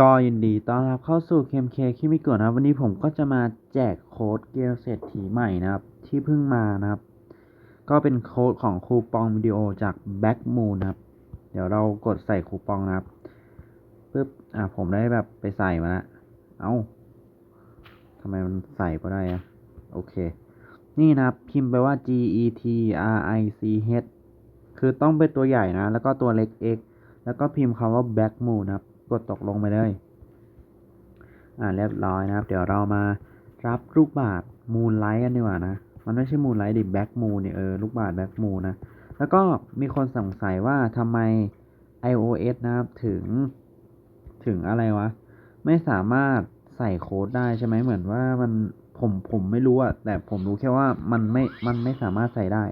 ก็ยินดีต้อนรับเข้าสู่ KMK คิมิโกะนะครับ วันนี้ผมก็จะมาแจกโค้ดเกมเศรษฐีใหม่นะครับ ที่เพิ่งมานะครับ ก็เป็นโค้ดของคูปองวิดีโอจาก Back Moon นะครับ เดี๋ยวเรากดใส่คูปองนะครับปึ๊บอะผมได้แบบไปใส่มาแล้วเอ้าทำไมมันใส่ก็ได้อะโอเค นี่นะครับ พิมพ์ไปว่า G E T R I C H คือต้องเป็นตัวใหญ่นะ แล้วก็ตัวเล็ก X แล้วก็พิมพ์คำว่า Back Moon นะครับ กดตกลงไปเลย อ่าเรียบร้อยนะครับ เดี๋ยวเรามารับลูกบาศมูนไลท์กันดีกว่านะ มันไม่ใช่มูนไลท์ดิแบ็กมูนเนี่ยเออลูกบาศแบ็กมูนนะ แล้วก็มีคนสงสัยว่าทำไม iOS นะครับถึงถึงอะไรวะ ไม่สามารถใส่โค้ดได้ใช่ไหมเหมือนว่ามันผมผมไม่รู้อะแต่ผมรู้แค่ว่ามันไม่มันไม่สามารถใส่ได้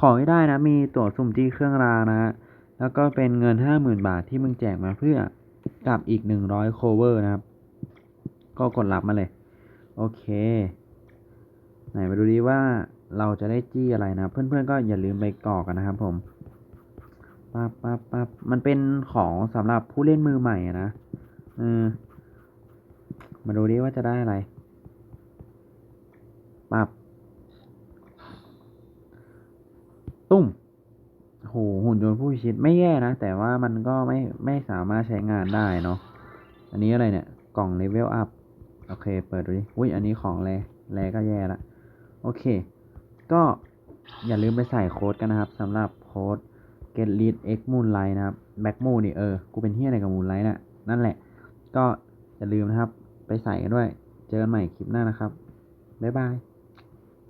ขอให้ได้นะ มีตั๋วสุ่มที่เครื่องรางนะฮะแล้วก็เป็นเงินห้าหมื่นบาทที่มึงแจกมาเพื่อ กับอีกหนึ่งร้อยโคเวอร์นะครับ ก็กดรับมาเลย โอเค ไหนมาดูดีว่าเราจะได้จี้อะไรนะ เพื่อนๆก็อย่าลืมไปกรอกกันนะครับผมปั๊บปั๊บปั๊บมันเป็นของสำหรับผู้เล่นมือใหม่นะเออมาดูดิว่าจะได้อะไรปั๊บตุ้ม โหหุ่นยนต์ผู้พิชิตไม่แย่นะ แต่ว่ามันก็ไม่ไม่สามารถใช้งานได้เนาะอันนี้อะไรเนี่ย กล่องเลเวลอัพโอเค เปิดดูดิอุ้ยอันนี้ของแรแรก็แย่ละโอเค ก็อย่าลืมไปใส่โค้ดกันนะครับสำหรับโค้ด get lead x moonlight นะครับ back moon นี่เออ กูเป็นเฮียอะไรกับ moonlight น่ะนั่นแหละ ก็อย่าลืมนะครับ ไปใส่กันด้วย เจอกันใหม่คลิปหน้านะครับ บ๊ายบาย